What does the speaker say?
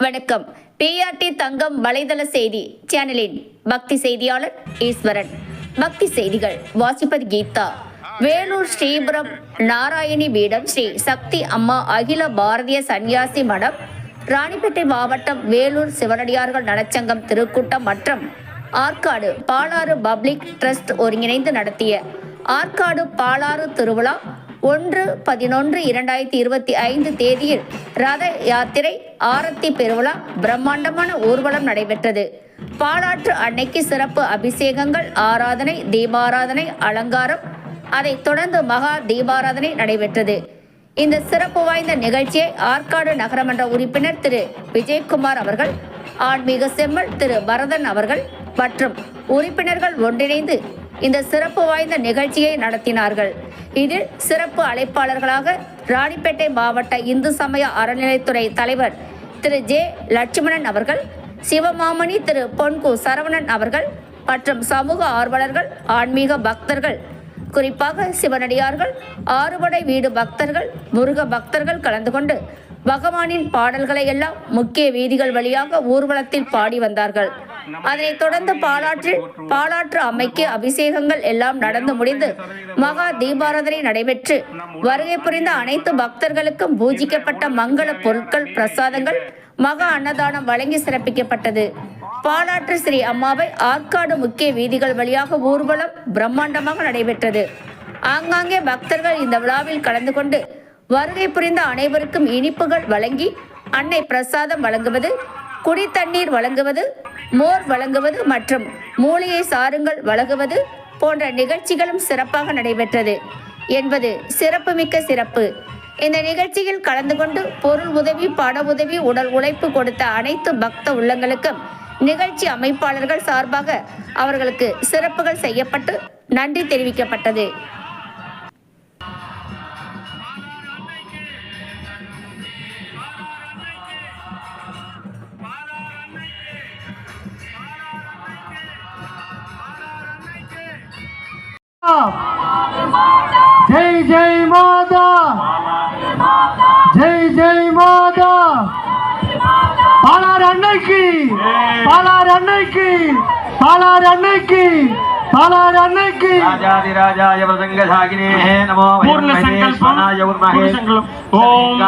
வணக்கம். பிஆர்டி தங்கம் வலைதள செய்தி சேனலின் பக்தி செய்தியாளர் ஈஸ்வரன். பக்தி செய்திகள் வாசிப்பது கீதா. வேலூர் ஸ்ரீபுரம் நாராயணி பீடம் ஸ்ரீ சக்தி அம்மா அகில பாரதிய சன்னியாசி மடம் ராணிப்பேட்டை மாவட்டம் வேலூர் சிவனடியார்கள் நலச்சங்கம் திருக்கூட்டம் மற்றும் ஆற்காடு பாலாறு பப்ளிக் ட்ரஸ்ட் ஒருங்கிணைந்து நடத்திய ஆற்காடு பாலாறு திருவிழா ஒன்று பதினொன்று இரண்டாயிரத்தி இருபத்தி ஐந்து தேதியில் ரத யாத்திரை ஆரத்தி பெருவிழா பிரம்மாண்டமான ஊர்வலம் நடைபெற்றது. பாலாற்று அன்னைக்கு சிறப்பு அபிஷேகங்கள் ஆராதனை தீபாராதனை அலங்காரம் அதைத் தொடர்ந்து மகா தீபாராதனை நடைபெற்றது. இந்த சிறப்பு வாய்ந்த நிகழ்ச்சியை ஆற்காடு நகரமன்ற உறுப்பினர் திரு விஜயகுமார் அவர்கள் ஆன்மீக செம்மல் திரு பரதன் அவர்கள் மற்றும் உறுப்பினர்கள் ஒன்றிணைந்து இந்த சிறப்பு வாய்ந்த நிகழ்ச்சியை நடத்தினார்கள். இதில் சிறப்பு அழைப்பாளர்களாக ராணிப்பேட்டை மாவட்ட இந்து சமய அறநிலைத்துறை தலைவர் திரு ஜே லட்சுமணன் அவர்கள் சிவமாமணி திரு பொன்கு சரவணன் அவர்கள் மற்றும் சமூக ஆர்வலர்கள் ஆன்மீக பக்தர்கள் குறிப்பாக சிவனடியார்கள் ஆறுபடை வீடு பக்தர்கள் முருக பக்தர்கள் கலந்து கொண்டு பகவானின் பாடல்களை எல்லாம் முக்கிய வீதிகள் வழியாக ஊர்வலத்தில் பாடி வந்தார்கள். அதனைத் தொடர்ந்து பாலாற்றில் பாலாற்று அம்மைக்கு அபிஷேகங்கள் எல்லாம் நடந்து முடிந்து மகா தீபாராதனை நடைபெற்று வருகை புரிந்த அனைத்து பக்தர்களுக்கும் பூஜிக்கப்பட்ட மங்கள பொருட்கள் பிரசாதங்கள் மகா அன்னதானம் வழங்கி சிறப்பிக்கப்பட்டது. பாலாற்று ஸ்ரீ அம்மாவை ஆற்காடு முக்கிய வீதிகள் வழியாக ஊர்வலம் பிரம்மாண்டமாக நடைபெற்றது. ஆங்காங்கே பக்தர்கள் இந்த விழாவில் கலந்து கொண்டு வருகை புரிந்த அனைவருக்கும் இனிப்புகள் வழங்கி அன்னை பிரசாதம் வழங்குவது குடி தண்ணீர் வழங்குவது மோர் வழங்குவது மற்றும் மூலிகை சாருங்கள் வழங்குவது போன்ற நிகழ்ச்சிகளும் சிறப்பாக நடைபெற்றது. என்பது சிறப்புமிக்க சிறப்பு. இந்த நிகழ்ச்சியில் கலந்து கொண்டு பொருள் உதவி பட உதவி உடல் உழைப்பு கொடுத்த அனைத்து பக்த உள்ளங்களுக்கும் நிகழ்ச்சி அமைப்பாளர்கள் சார்பாக அவர்களுக்கு சிறப்புகள் செய்யப்பட்டு நன்றி தெரிவிக்கப்பட்டது. जय जय माता। जय जय माता। पालार अन्नकी पालार अन्नकी पालार अन्नकी पालार अन्नकी राजाधिराजाय प्रसङ्गधागिनेः नमो पूर्ण सङ्कल्पनाय पूर्ण सङ्कल्पम् ओम।